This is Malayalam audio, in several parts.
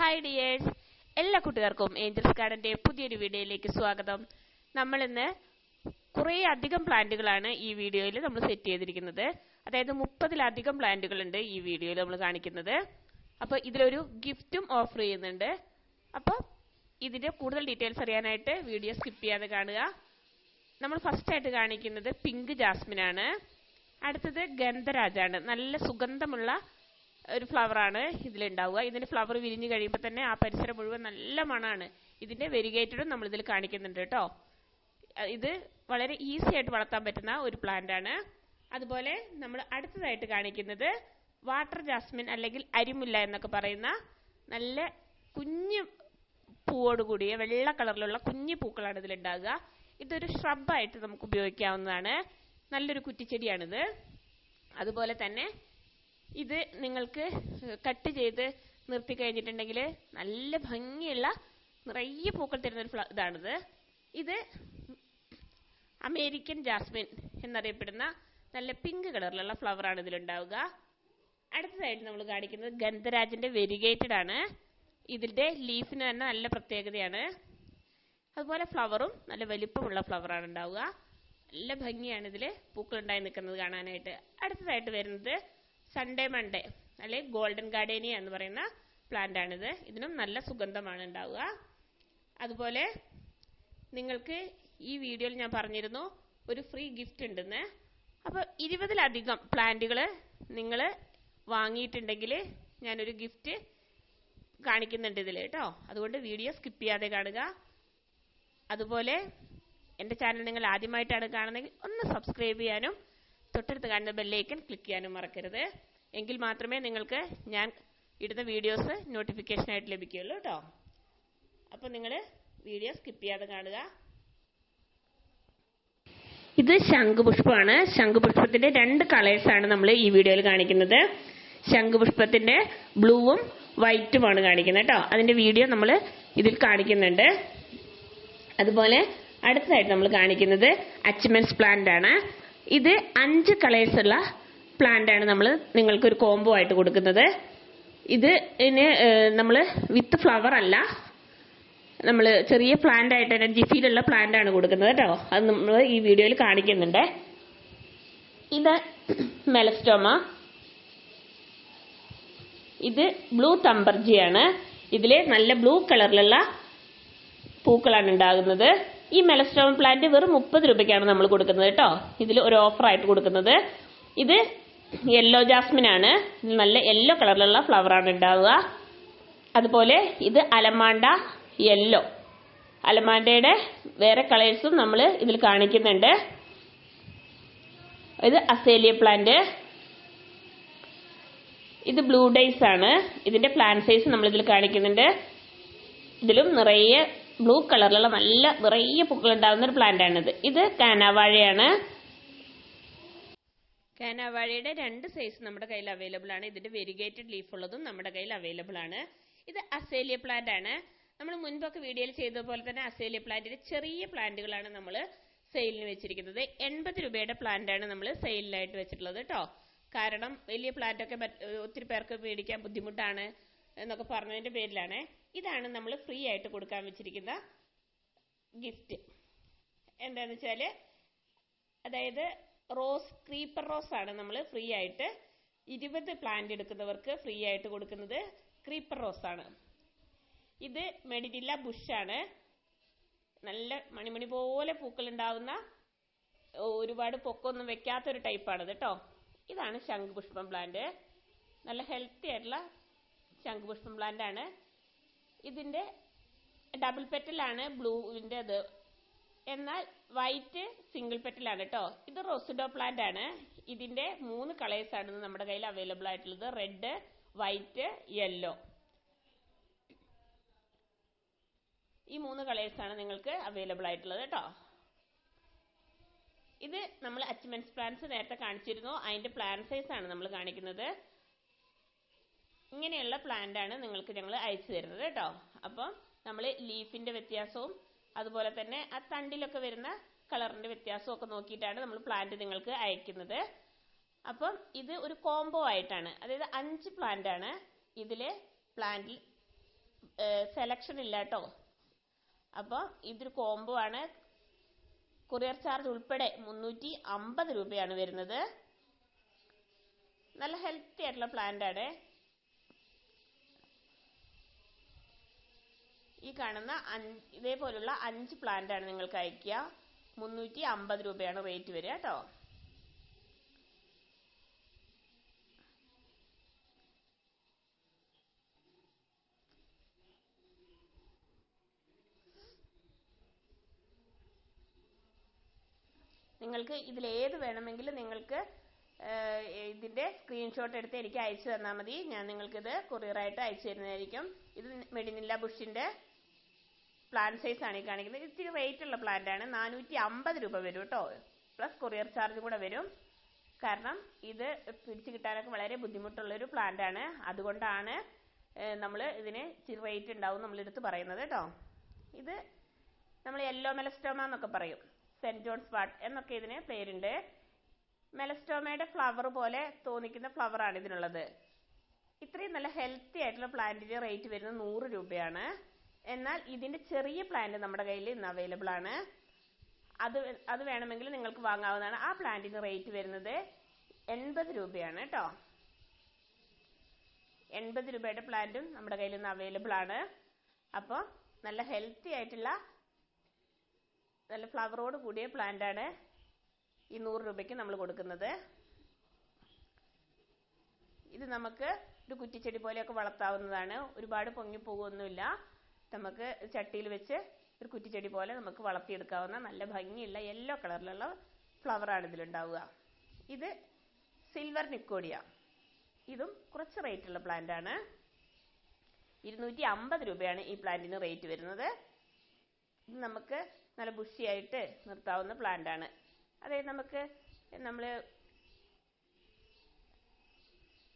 ഹായ് ഡിയേഴ്സ് എല്ലാ കൂട്ടുകാർക്കും ഏഞ്ചൽസ് ഗാർഡന്റെ പുതിയൊരു വീഡിയോയിലേക്ക് സ്വാഗതം. നമ്മൾ ഇന്ന് കുറേ അധികം പ്ലാന്റുകളാണ് ഈ വീഡിയോയിൽ നമ്മൾ സെറ്റ് ചെയ്തിരിക്കുന്നത്. അതായത് മുപ്പതിലധികം പ്ലാന്റുകൾ ഉണ്ട് ഈ വീഡിയോയിൽ നമ്മൾ കാണിക്കുന്നത്. അപ്പോൾ ഇതിലൊരു ഗിഫ്റ്റും ഓഫർ ചെയ്യുന്നുണ്ട്. അപ്പോൾ ഇതിന്റെ കൂടുതൽ ഡീറ്റെയിൽസ് അറിയാനായിട്ട് വീഡിയോ സ്കിപ്പ് ചെയ്യാതെ കാണുക. നമ്മൾ ഫസ്റ്റ് ആയിട്ട് കാണിക്കുന്നത് പിങ്ക് ജാസ്മിൻ ആണ്. അടുത്തത് ഗന്ധരാജാണ് നല്ല സുഗന്ധമുള്ള ഒരു ഫ്ലവർ ആണ് ഇതിലുണ്ടാവുക. ഇതിന്റെ ഫ്ലവർ വിരിഞ്ഞു കഴിയുമ്പോൾ തന്നെ ആ പരിസരം മുഴുവൻ നല്ല മണമാണ് ഇതിന്റെ വെരിഗേറ്റഡും നമ്മൾ ഇതിൽ കാണിക്കുന്നുണ്ട് കേട്ടോ. ഇത് വളരെ ഈസി ആയിട്ട് വളർത്താൻ പറ്റുന്ന ഒരു പ്ലാന്റ് ആണ്. അതുപോലെ നമ്മൾ അടുത്തതായിട്ട് കാണിക്കുന്നത് വാട്ടർ ജാസ്മിൻ അല്ലെങ്കിൽ അരിമുല്ല എന്നൊക്കെ പറയുന്ന നല്ല കുഞ്ഞു പൂവോട് കൂടിയ വെള്ള കളറിലുള്ള കുഞ്ഞു പൂക്കളാണ് ഇതിലുണ്ടാകുക ഇതൊരു ഷ്രബായിട്ട് നമുക്ക് ഉപയോഗിക്കാവുന്നതാണ്. നല്ലൊരു കുറ്റിച്ചെടിയാണിത്. അതുപോലെ തന്നെ ഇത് നിങ്ങൾക്ക് കട്ട് ചെയ്ത് നിർത്തി കഴിഞ്ഞിട്ടുണ്ടെങ്കിൽ നല്ല ഭംഗിയുള്ള നിറയെ പൂക്കൾ തരുന്ന ഒരു ഇതാണിത്. ഇത് അമേരിക്കൻ ജാസ്മിൻ എന്നറിയപ്പെടുന്ന നല്ല പിങ്ക് കളറിലുള്ള ഫ്ലവർ ആണ് ഇതിലുണ്ടാവുക. അടുത്തതായിട്ട് നമ്മൾ കാണിക്കുന്നത് ഗന്ധരാജിന്റെ വെരിഗേറ്റഡ് ആണ്. ഇതിന്റെ ലീഫിന് തന്നെ നല്ല പ്രത്യേകതയാണ്. അതുപോലെ ഫ്ലവറും നല്ല വലിപ്പമുള്ള ഫ്ലവറാണ് ഉണ്ടാവുക. നല്ല ഭംഗിയാണ് ഇതിൽ പൂക്കൾ ഉണ്ടായി നിൽക്കുന്നത് കാണാനായിട്ട്. അടുത്തതായിട്ട് വരുന്നത് സൺഡേ മൺഡേ അല്ലെ? ഗോൾഡൻ ഗാർഡേനിയ എന്ന് പറയുന്ന പ്ലാന്റ് ആണിത്. ഇതിനും നല്ല സുഗന്ധമാണ് ഉണ്ടാവുക. അതുപോലെ നിങ്ങൾക്ക് ഈ വീഡിയോയിൽ ഞാൻ പറഞ്ഞിരുന്നു ഒരു ഫ്രീ ഗിഫ്റ്റ് ഉണ്ടെന്ന്. അപ്പോൾ ഇരുപതിലധികം പ്ലാന്റുകൾ നിങ്ങൾ വാങ്ങിയിട്ടുണ്ടെങ്കിൽ ഞാനൊരു ഗിഫ്റ്റ് കാണിക്കുന്നുണ്ട് ഇതിൽ കേട്ടോ. അതുകൊണ്ട് വീഡിയോ സ്കിപ്പ് ചെയ്യാതെ കാണുക. അതുപോലെ എന്റെ ചാനൽ നിങ്ങൾ ആദ്യമായിട്ടാണ് കാണുന്നതെങ്കിൽ ഒന്ന് സബ്സ്ക്രൈബ് ചെയ്യാനും തൊട്ടടുത്ത് കാണുന്ന ബെല്ലൈക്കൺ ക്ലിക്ക് ചെയ്യാനും മറക്കരുത്. എങ്കിൽ മാത്രമേ നിങ്ങൾക്ക് ഞാൻ ഇടുന്ന വീഡിയോസ് നോട്ടിഫിക്കേഷനായിട്ട് ലഭിക്കുകയുള്ളൂ കേട്ടോ അപ്പോൾ നിങ്ങൾ വീഡിയോ സ്കിപ്പ് ചെയ്യാതെ കാണുക. ഇത് ശംഖുപുഷ്പമാണ്. ശംഖുപുഷ്പത്തിന്റെ രണ്ട് കളേഴ്സാണ് നമ്മൾ ഈ വീഡിയോയിൽ കാണിക്കുന്നത്. ശംഖുപുഷ്പത്തിന്റെ ബ്ലൂവും വൈറ്റുമാണ് കാണിക്കുന്നത് കേട്ടോ അതിന്റെ വീഡിയോ നമ്മൾ ഇതിൽ കാണിക്കുന്നുണ്ട്. അതുപോലെ അടുത്തതായിട്ട് നമ്മൾ കാണിക്കുന്നത് അച്ച്മെൻസ് പ്ലാന്റ് ആണ്. ഇത് അഞ്ച് കളേഴ്സ് ഉള്ള പ്ലാന്റ് ആണ് നമ്മൾ നിങ്ങൾക്ക് ഒരു കോംബോ ആയിട്ട് കൊടുക്കുന്നത്. ഇത് നമ്മൾ വിത്ത് ഫ്ലവർ അല്ല. നമ്മൾ ചെറിയ പ്ലാന്റ് ആയിട്ട് തന്നെ ജിഫിയിലുള്ള പ്ലാന്റ് ആണ് കൊടുക്കുന്നത് കേട്ടോ. അത് നമ്മൾ ഈ വീഡിയോയിൽ കാണിക്കുന്നുണ്ട്. ഇത് മെലസ്റ്റോമ ഇത് ബ്ലൂ തമ്പർജിയാണ് ഇതിലെ നല്ല ബ്ലൂ കളറിലുള്ള പൂക്കളാണ് ഉണ്ടാകുന്നത്. ഈ മെലസ്റ്റോൺ പ്ലാന്റ് വെറും മുപ്പത് രൂപയ്ക്കാണ് നമ്മൾ കൊടുക്കുന്നത് കേട്ടോ. ഇതിൽ ഒരു ഓഫർ ആയിട്ട് കൊടുക്കുന്നത്. ഇത് യെല്ലോ ജാസ്മിൻ ആണ്. നല്ല യെല്ലോ കളറിലുള്ള ആണ് ഉണ്ടാവുക. അതുപോലെ ഇത് അലമാണ്ട യെല്ലോ അലമാണ്ടയുടെ വേറെ കളേഴ്സും നമ്മൾ ഇതിൽ കാണിക്കുന്നുണ്ട്. ഇത് അസേലിയ പ്ലാന്റ് ഇത് ബ്ലൂ ഡേയ്സ് ആണ്. ഇതിന്റെ പ്ലാന്റ് സൈസ് നമ്മൾ ഇതിൽ കാണിക്കുന്നുണ്ട്. ഇതിലും നിറയെ ബ്ലൂ കളറിലുള്ള നല്ല നിറയെ പൂക്കൾ ഉണ്ടാകുന്ന ഒരു പ്ലാന്റ് ആണിത്. ഇത് കാനാവാഴയാണ്. കാനാവാഴയുടെ രണ്ട് സൈസ് നമ്മുടെ കയ്യിൽ അവൈലബിൾ ആണ്. ഇതിന്റെ വെരിഗേറ്റഡ് ലീഫ് ഉള്ളതും നമ്മുടെ കയ്യിൽ അവൈലബിൾ ആണ്. ഇത് അസേലിയ പ്ലാന്റ് ആണ്. നമ്മൾ മുൻപൊക്കെ വീഡിയോയിൽ ചെയ്ത പോലെ തന്നെ അസേലിയ പ്ലാന്റിന്റെ ചെറിയ പ്ലാന്റുകളാണ് നമ്മൾ സെയിലിന് വെച്ചിരിക്കുന്നത്. എൺപത് രൂപയുടെ പ്ലാന്റ് ആണ് നമ്മൾ സെയിലിനായിട്ട് വെച്ചിട്ടുള്ളത് കേട്ടോ കാരണം വലിയ പ്ലാന്റ് ഒക്കെ ഒത്തിരി പേർക്ക് മേടിക്കാൻ ബുദ്ധിമുട്ടാണ് എന്നൊക്കെ പറഞ്ഞതിന്റെ പേരിലാണ്. ഇതാണ് നമ്മൾ ഫ്രീ ആയിട്ട് കൊടുക്കാൻ വെച്ചിരിക്കുന്ന ഗിഫ്റ്റ് എന്താന്ന് വെച്ചാൽ അതായത് റോസ് ക്രീപ്പർ റോസ് ആണ് നമ്മൾ ഫ്രീ ആയിട്ട് ഇരുപത് പ്ലാന്റ് എടുക്കുന്നവർക്ക് ഫ്രീ ആയിട്ട് കൊടുക്കുന്നത് ക്രീപ്പർ റോസ് ആണ്. ഇത് മെഡിഡില്ല ബുഷ് ആണ്. നല്ല മണിമണി പോലെ പൂക്കൾ ഉണ്ടാവുന്ന ഒരുപാട് പൊക്കൊന്നും വെക്കാത്ത ഒരു ടൈപ്പാണ് കേട്ടോ ഇതാണ് ശംഖുപുഷ്പം പ്ലാന്റ് നല്ല ഹെൽത്തി ആയിട്ടുള്ള ശംഖുപുഷ്പം പ്ലാന്റ് ആണ്. ഇതിന്റെ ഡബിൾ പെറ്റലാണ് ബ്ലൂവിന്റെ അത് എന്നാൽ വൈറ്റ് സിംഗിൾ പെറ്റലാണ് കേട്ടോ ഇത് റോസിഡോ പ്ലാന്റ് ആണ്. ഇതിന്റെ മൂന്ന് കളേഴ്സ് ആണ് നമ്മുടെ കയ്യിൽ അവൈലബിൾ ആയിട്ടുള്ളത്. റെഡ് വൈറ്റ് യെല്ലോ ഈ മൂന്ന് കളേഴ്സ് ആണ് നിങ്ങൾക്ക് അവൈലബിൾ ആയിട്ടുള്ളത് കേട്ടോ ഇത് നമ്മൾ അച്ച്മെൻസ് പ്ലാന്റ്സ് നേരത്തെ കാണിച്ചിരുന്നു. അതിന്റെ പ്ലാന്റ് സൈസ് ആണ് നമ്മൾ കാണിക്കുന്നത്. ഇങ്ങനെയുള്ള പ്ലാന്റ് ആണ് നിങ്ങൾക്ക് ഞങ്ങൾ അയച്ചു തരുന്നത് കേട്ടോ. അപ്പം നമ്മൾ ലീഫിന്റെ വ്യത്യാസവും അതുപോലെ തന്നെ ആ തണ്ടിലൊക്കെ വരുന്ന കളറിന്റെ വ്യത്യാസവും ഒക്കെ നോക്കിയിട്ടാണ് നമ്മൾ പ്ലാന്റ് നിങ്ങൾക്ക് അയക്കുന്നത്. അപ്പം ഇത് ഒരു കോംബോ ആയിട്ടാണ് അതായത് അഞ്ച് പ്ലാന്റ് ആണ് ഇതിൽ പ്ലാന്റിൽ സെലക്ഷൻ ഇല്ല കേട്ടോ. അപ്പോൾ ഇതൊരു കോംബോ ആണ്. കൊറിയർ ചാർജ് ഉൾപ്പെടെ മുന്നൂറ്റി അമ്പത് രൂപയാണ് വരുന്നത്. നല്ല ഹെൽത്തി ആയിട്ടുള്ള പ്ലാന്റ് ആണ്. ഈ കാണുന്ന ഇതേപോലുള്ള അഞ്ച് പ്ലാന്റ് ആണ് നിങ്ങൾക്ക് അയക്കുക മുന്നൂറ്റി അമ്പത് രൂപയാണ് റേറ്റ് വരിക കേട്ടോ നിങ്ങൾക്ക് ഇതിൽ ഏത് വേണമെങ്കിലും നിങ്ങൾക്ക് ഇതിന്റെ സ്ക്രീൻഷോട്ട് എടുത്ത് എനിക്ക് അയച്ചു തന്നാൽ മതി. ഞാൻ നിങ്ങൾക്കിത് കൊറിയറായിട്ട് അയച്ചു തരുന്നതായിരിക്കും. ഇത് മെഡിനില്ല ബുഷിന്റെ പ്ലാൻ സൈസ് ആണ് ഈ കാണിക്കുന്നത്. ഇത്തിരി റേറ്റ് ഉള്ള പ്ലാന്റ് ആണ്. നാനൂറ്റി അമ്പത് രൂപ വരും കേട്ടോ പ്ലസ് കൊറിയർ ചാർജ് കൂടെ വരും. കാരണം ഇത് പിടിച്ചു കിട്ടാനൊക്കെ വളരെ ബുദ്ധിമുട്ടുള്ള ഒരു പ്ലാന്റ് ആണ്. അതുകൊണ്ടാണ് നമ്മൾ ഇതിന് ഇച്ചിരി റേറ്റ് ഉണ്ടാവും നമ്മൾ എടുത്ത് പറയുന്നത് കേട്ടോ ഇത് നമ്മൾ യെല്ലോ മെലസ്റ്റോമ എന്നൊക്കെ പറയും. സെന്റ് ജോൺസ് വാട്ട് എന്നൊക്കെ ഇതിന് പേരുണ്ട്. മെലസ്റ്റോമയുടെ ഫ്ലവർ പോലെ തോന്നിക്കുന്ന ഫ്ലവർ ആണ് ഇതിനുള്ളത്. ഇത്രയും നല്ല ഹെൽത്തി ആയിട്ടുള്ള പ്ലാന്റിന്റെ റേറ്റ് വരുന്നത് നൂറ് രൂപയാണ്. എന്നാൽ ഇതിന്റെ ചെറിയ പ്ലാന്റ് നമ്മുടെ കയ്യിൽ ഇന്ന് അവൈലബിൾ ആണ്. അത് അത് വേണമെങ്കിൽ നിങ്ങൾക്ക് വാങ്ങാവുന്നതാണ്. ആ പ്ലാന്റിന് റേറ്റ് വരുന്നത് എൺപത് രൂപയാണ് കേട്ടോ എൺപത് രൂപയുടെ പ്ലാന്റും നമ്മുടെ കയ്യിൽ ഇന്ന് അവൈലബിൾ ആണ്. അപ്പോൾ നല്ല ഹെൽത്തി ആയിട്ടുള്ള നല്ല ഫ്ലവറോട് കൂടിയ പ്ലാന്റ് ആണ് ഈ നൂറ് രൂപയ്ക്ക് നമ്മൾ കൊടുക്കുന്നത്. ഇത് നമുക്ക് ഒരു കുറ്റിച്ചെടി പോലെയൊക്കെ വളർത്താവുന്നതാണ്. ഒരുപാട് പൊങ്ങി പൊങ്ങിപ്പോകുമൊന്നുമില്ല നമുക്ക് ചട്ടിയിൽ വെച്ച് ഒരു കുറ്റിച്ചെടി പോലെ നമുക്ക് വളർത്തിയെടുക്കാവുന്ന നല്ല ഭംഗിയുള്ള യെല്ലോ കളറിലുള്ള ഫ്ലവറാണ് ഇതിലുണ്ടാവുക. ഇത് സിൽവർ നിക്കോഡിയ ഇതും കുറച്ച് റേറ്റ് ഉള്ള പ്ലാന്റ് ആണ്. ഇരുന്നൂറ്റി അമ്പത് രൂപയാണ് ഈ പ്ലാന്റിന് റേറ്റ് വരുന്നത്. ഇത് നമുക്ക് നല്ല ബുഷിയായിട്ട് നിർത്താവുന്ന പ്ലാന്റ് ആണ്. അതായത് നമുക്ക് നമ്മൾ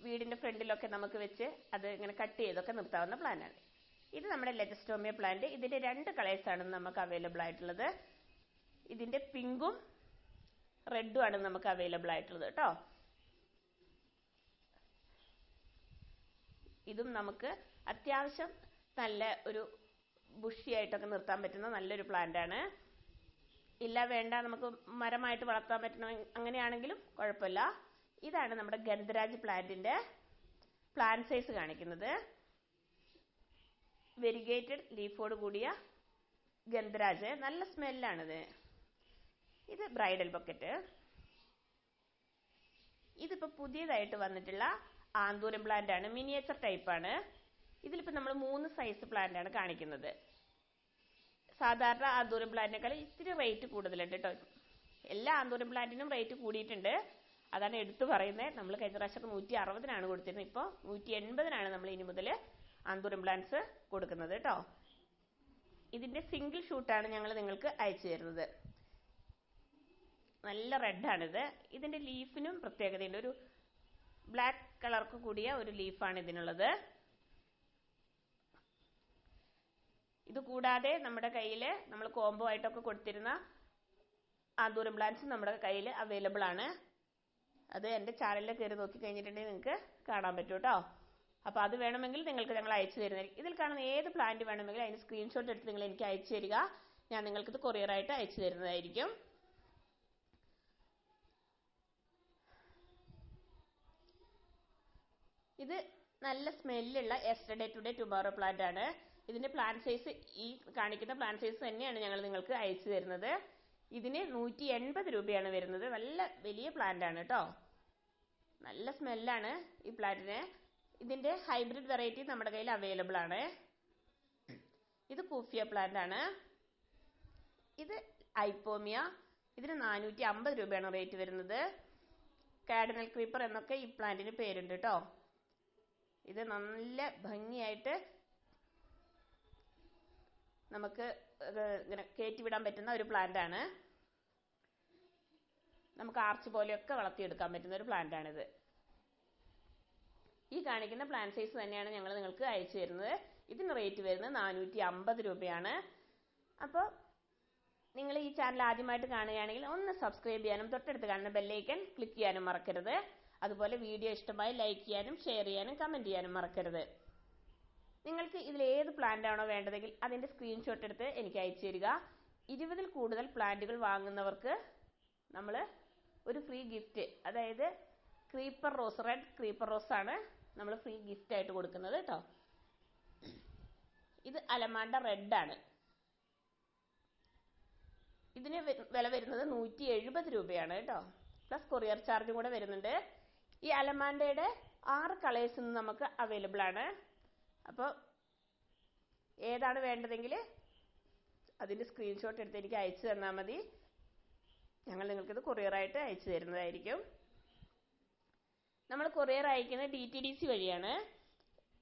വീടിന്റെ ഫ്രണ്ടിലൊക്കെ നമുക്ക് വെച്ച് അത് ഇങ്ങനെ കട്ട് ചെയ്തൊക്കെ നിർത്താവുന്ന പ്ലാന്റ് ആണ്. ഇത് നമ്മുടെ ലെജസ്റ്റോമിയ പ്ലാന്റ് ഇതിന്റെ രണ്ട് കളേഴ്സ് ആണ് നമുക്ക് അവൈലബിൾ ആയിട്ടുള്ളത്. ഇതിന്റെ പിങ്കും റെഡും ആണ് നമുക്ക് അവൈലബിൾ ആയിട്ടുള്ളത് കേട്ടോ. ഇതും നമുക്ക് അത്യാവശ്യം നല്ല ഒരു ബുഷി ആയിട്ടൊക്കെ നിർത്താൻ പറ്റുന്ന നല്ലൊരു പ്ലാന്റ് ആണ്. ഇല്ല വേണ്ട നമുക്ക് മരമായിട്ട് വളർത്താൻ പറ്റണം അങ്ങനെയാണെങ്കിലും കുഴപ്പമില്ല. ഇതാണ് നമ്മുടെ ഗന്ധരാജ് പ്ലാന്റിന്റെ പ്ലാന്റ് സൈസ് കാണിക്കുന്നത്. വെരിഗേറ്റഡ് ലീഫോട് കൂടിയ ഗന്ധരാജ് നല്ല സ്മെല്ലാണിത്. ഇത് ബ്രൈഡൽ ബക്കറ്റ്. ഇതിപ്പോ പുതിയതായിട്ട് വന്നിട്ടുള്ള ആന്തൂരം പ്ലാന്റ് ആണ്. മിനിയേച്ചർ ടൈപ്പ് ആണ്. ഇതിലിപ്പോ നമ്മൾ മൂന്ന് സൈസ് പ്ലാന്റ് ആണ് കാണിക്കുന്നത്. സാധാരണ ആന്തൂരം പ്ലാന്റിനേക്കാൾ ഇത്തിരി റേറ്റ് കൂടുതലുണ്ട് കേട്ടോ എല്ലാ ആന്തൂരം പ്ലാന്റിനും റേറ്റ് കൂടിയിട്ടുണ്ട്. അതാണ് എടുത്തു പറയുന്നത്. നമ്മൾ കഴിഞ്ഞ പ്രാവശ്യം നൂറ്റി അറുപതിനാണ് കൊടുത്തിരുന്നത്. ഇപ്പോൾ നൂറ്റി എൺപതിനാണ് നമ്മൾ ഇനി മുതൽ ആന്തൂരം പ്ലാന്റ്സ് കൊടുക്കുന്നത് കേട്ടോ. ഇതിന്റെ സിംഗിൾ ഷൂട്ടാണ് ഞങ്ങൾ നിങ്ങൾക്ക് അയച്ചു തരുന്നത്. നല്ല റെഡാണിത് ഇതിന്റെ ലീഫിനും പ്രത്യേകതയുണ്ട്. ഒരു ബ്ലാക്ക് കളർക്ക് കൂടിയ ഒരു ലീഫാണ് ഇതിനുള്ളത്. ഇത് കൂടാതെ നമ്മുടെ കയ്യിൽ നമ്മൾ കോംബോ ആയിട്ടൊക്കെ കൊടുത്തിരുന്ന ആന്തൂരം പ്ലാന്റ്സ് നമ്മുടെ കയ്യിൽ അവൈലബിൾ ആണ്. അത് എന്റെ ചാനലിൽ കയറി നോക്കി കഴിഞ്ഞിട്ടുണ്ടെങ്കിൽ നിങ്ങൾക്ക് കാണാൻ പറ്റും കേട്ടോ. അപ്പോൾ അത് വേണമെങ്കിൽ നിങ്ങൾക്ക് ഞങ്ങൾ അയച്ചു തരുന്നതായിരിക്കും ഇതിൽ കാണുന്ന ഏത് പ്ലാന്റ് വേണമെങ്കിലും അതിന് സ്ക്രീൻഷോട്ട് എടുത്ത് നിങ്ങൾ എനിക്ക് അയച്ചു തരിക. ഞാൻ നിങ്ങൾക്ക് ഇത് കൊറിയറായിട്ട് അയച്ചു തരുന്നതായിരിക്കും. ഇത് നല്ല സ്മെല്ലുള്ള എസ്റ്റർഡേ ടുഡേ ടുമോറോ പ്ലാന്റ് ആണ്. ഇതിന്റെ പ്ലാന്റ് സൈസ് ഈ കാണിക്കുന്ന പ്ലാന്റ് സൈസ് തന്നെയാണ് ഞങ്ങൾ നിങ്ങൾക്ക് അയച്ചു തരുന്നത്. ഇതിന് നൂറ്റി എൺപത് രൂപയാണ് വരുന്നത്. നല്ല വലിയ പ്ലാന്റ് ആണ് കേട്ടോ. നല്ല സ്മെല്ലാണ് ഈ പ്ലാന്റിന് ഇതിന്റെ ഹൈബ്രിഡ് വെറൈറ്റി നമ്മുടെ കയ്യിൽ അവൈലബിൾ ആണ്. ഇത് കൂഫിയ പ്ലാന്റ് ആണ്. ഇത് ഐപ്പോമിയ ഇതിന് നാനൂറ്റി അമ്പത് രൂപയാണ് റേറ്റ് വരുന്നത്. കാഡനൽ ക്രീപ്പർ എന്നൊക്കെ ഈ പ്ലാന്റിന് പേരുണ്ട് കേട്ടോ ഇത് നല്ല ഭംഗിയായിട്ട് നമുക്ക് ഇങ്ങനെ കയറ്റിവിടാൻ പറ്റുന്ന ഒരു പ്ലാന്റ് ആണ്. നമുക്ക് ആർച്ച് പോലെയൊക്കെ വളർത്തിയെടുക്കാൻ പറ്റുന്ന ഒരു പ്ലാന്റ് ആണിത്. ഈ കാണിക്കുന്ന പ്ലാൻ സൈസ് തന്നെയാണ് ഞങ്ങൾ നിങ്ങൾക്ക് അയച്ചു തരുന്നത്. ഇതിന് റേറ്റ് വരുന്നത് നാനൂറ്റി അമ്പത് രൂപയാണ്. അപ്പോൾ നിങ്ങൾ ഈ ചാനൽ ആദ്യമായിട്ട് കാണുകയാണെങ്കിൽ ഒന്ന് സബ്സ്ക്രൈബ് ചെയ്യാനും തൊട്ടടുത്ത് കാണുന്ന ബെല്ലൈക്കൻ ക്ലിക്ക് ചെയ്യാനും മറക്കരുത്. അതുപോലെ വീഡിയോ ഇഷ്ടമായി ലൈക്ക് ചെയ്യാനും ഷെയർ ചെയ്യാനും കമന്റ് ചെയ്യാനും മറക്കരുത്. നിങ്ങൾക്ക് ഇതിൽ ഏത് പ്ലാന്റ് ആണോ വേണ്ടതെങ്കിൽ അതിന്റെ സ്ക്രീൻഷോട്ട് എടുത്ത് എനിക്ക് അയച്ചു തരിക. ഇരുപതിൽ കൂടുതൽ പ്ലാന്റുകൾ വാങ്ങുന്നവർക്ക് നമ്മൾ ഒരു ഫ്രീ ഗിഫ്റ്റ് അതായത് creeper rose red creeper rose ആണ്. നമ്മൾ ഫ്രീ ഗിഫ്റ്റ് ആയിട്ട് കൊടുക്കുന്നത് കേട്ടോ ഇത് അലമാണ്ട റെഡ് ആണ്. ഇതിന് വില വരുന്നത് നൂറ്റി എഴുപത് രൂപയാണ് കേട്ടോ പ്ലസ് കൊറിയർ ചാർജും കൂടെ വരുന്നുണ്ട്. ഈ അലമാണ്ടയുടെ ആറ് കളേഴ്സ് ഇന്ന് നമുക്ക് അവൈലബിൾ ആണ്. അപ്പോൾ ഏതാണ് വേണ്ടതെങ്കിൽ അതിന്റെ സ്ക്രീൻഷോട്ട് എടുത്ത് എനിക്ക് അയച്ചു തന്നാൽ മതി. ഞങ്ങൾ നിങ്ങൾക്കിത് കൊറിയറായിട്ട് അയച്ചു തരുന്നതായിരിക്കും. നമ്മൾ കൊറിയർ അയക്കുന്നത് ഡി ടി ഡി സി വഴിയാണ്.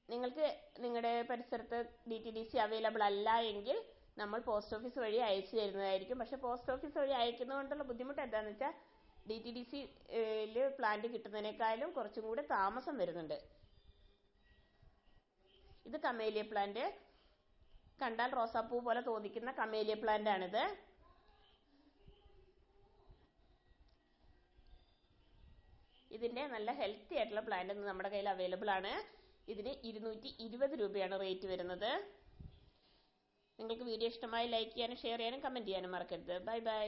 നിങ്ങൾക്ക് നിങ്ങളുടെ പരിസരത്ത് D T D C available അല്ല എങ്കിൽ നമ്മൾ പോസ്റ്റ് ഓഫീസ് വഴി അയച്ചു തരുന്നതായിരിക്കും. പക്ഷെ പോസ്റ്റ് ഓഫീസ് വഴി അയക്കുന്നതുകൊണ്ടുള്ള ബുദ്ധിമുട്ട് എന്താണെന്ന് വെച്ചാൽ ഡി ടി ഡി സിയിൽ പ്ലാന്റ് കിട്ടുന്നതിനേക്കാളും കുറച്ചും കൂടെ താമസം വരുന്നുണ്ട്. ഇത് കമേലിയ പ്ലാന്റ് കണ്ടാൽ റോസാപ്പൂ പോലെ തോന്നിക്കുന്ന കമേലിയ പ്ലാന്റ് ആണിത്. ഇതിന്റെ നല്ല ഹെൽത്തി ആയിട്ടുള്ള പ്ലാന്റ് നമ്മുടെ കയ്യിൽ അവൈലബിൾ ആണ്. ഇതിന് ഇരുന്നൂറ്റി ഇരുപത് രൂപയാണ് റേറ്റ് വരുന്നത്. നിങ്ങൾക്ക് വീഡിയോ ഇഷ്ടമായി ലൈക്ക് ചെയ്യാനും ഷെയർ ചെയ്യാനും കമന്റ് ചെയ്യാനും മറക്കരുത്. Bye bye